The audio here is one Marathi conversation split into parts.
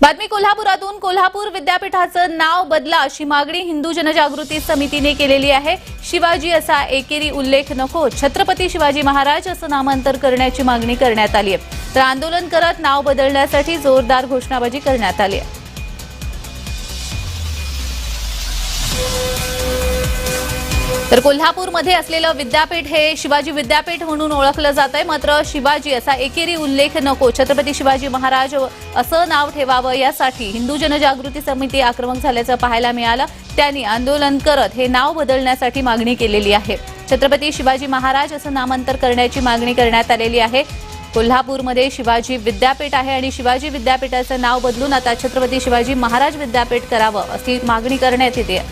बातमी कोल्हापुरातून. कोल्हापूर विद्यापीठाचं नाव बदला अशी मागणी हिंदू जनजागृती समितीने केलेली आहे. शिवाजी असा एकेरी उल्लेख नको. छत्रपती शिवाजी महाराज असं नामांतर करण्याची मागणी करण्यात आली आहे. तर आंदोलन करत नाव बदलण्यासाठी जोरदार घोषणाबाजी करण्यात आली आहे. तर कोल्हापूरमध्ये असलेलं विद्यापीठ हे शिवाजी विद्यापीठ म्हणून ओळखलं जात आहे मात्र शिवाजी असा एकेरी उल्लेख नको. छत्रपती शिवाजी महाराज असं नाव ठेवावं यासाठी हिंदू जनजागृती समिती आक्रमक झाल्याचं पाहायला मिळालं. त्यांनी आंदोलन करत हे नाव बदलण्यासाठी मागणी केलेली आहे. छत्रपती शिवाजी महाराज असं नामांतर करण्याची मागणी करण्यात आलेली आहे. कोल्हापूरमध्ये शिवाजी विद्यापीठ आहे आणि शिवाजी विद्यापीठाचं नाव बदलून आता छत्रपती शिवाजी महाराज विद्यापीठ करावं अशी मागणी करण्यात येते.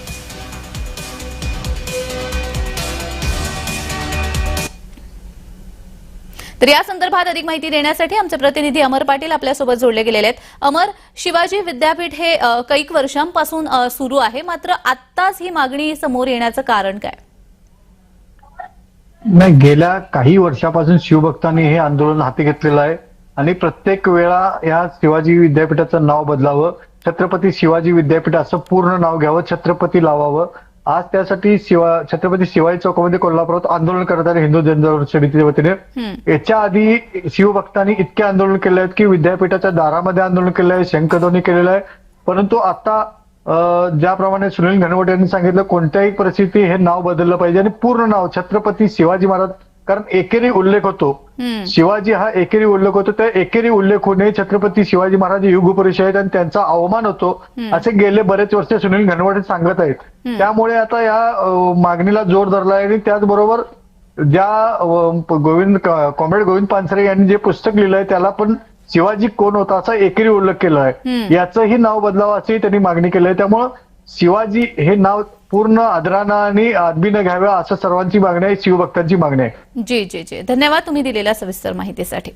तर या संदर्भात अधिक माहिती देण्यासाठी आमचे प्रतिनिधी अमर पाटील आपल्यासोबत जोडले गेलेले आहेत. अमर शिवाजी विद्यापीठ हे कैक वर्षांपासून सुरू आहे. मात्र आत्ताच ही मागणी समोर येण्याचं कारण काय? नाही गेल्या काही वर्षापासून शिवभक्तांनी हे आंदोलन हाती घेतलेलं आहे आणि प्रत्येक वेळा या शिवाजी विद्यापीठाचं नाव बदलावं छत्रपती शिवाजी विद्यापीठ असं पूर्ण नाव घ्यावं छत्रपती लावावं आज त्यासाठी शिवा छत्रपती शिवाजी चौकामध्ये कोल्हापुरात आंदोलन करत आहे हिंदू जनजागृती समितीच्या वतीने. याच्या आधी शिवभक्तांनी इतके आंदोलन केले आहेत की विद्यापीठाच्या दारामध्ये आंदोलन केलं आहे शंखध्वनी केलेलं आहे परंतु आता ज्याप्रमाणे सुनील घनवट यांनी सांगितलं कोणत्याही परिस्थिती हे नाव बदललं पाहिजे आणि पूर्ण नाव छत्रपती शिवाजी महाराज कारण एकेरी उल्लेख होतो. शिवाजी हा एकेरी उल्लेख होतो त्या एकेरी उल्लेख होणे छत्रपती शिवाजी महाराज युग आहेत आणि त्यांचा अवमान होतो. असे गेले बरेच वर्ष सुनील घनवट सांगत आहेत. त्यामुळे आता या मागणीला जोर धरला आहे आणि त्याचबरोबर ज्या गोविंद कॉम्रेड गोविंद पानसरे यांनी जे पुस्तक लिहिलंय त्याला पण शिवाजी कोण होता असा एकेरी उल्लेख केला आहे. याचंही नाव बदलावं असेही त्यांनी मागणी केली आहे त्यामुळं शिवाजी हे नाव पूर्ण आदरानं आणि आदबीनं घ्यावं असं सर्वांची मागणी आहे शिवभक्तांची मागणी आहे. जी जी जी. धन्यवाद तुम्ही दिलेल्या सविस्तर माहितीसाठी.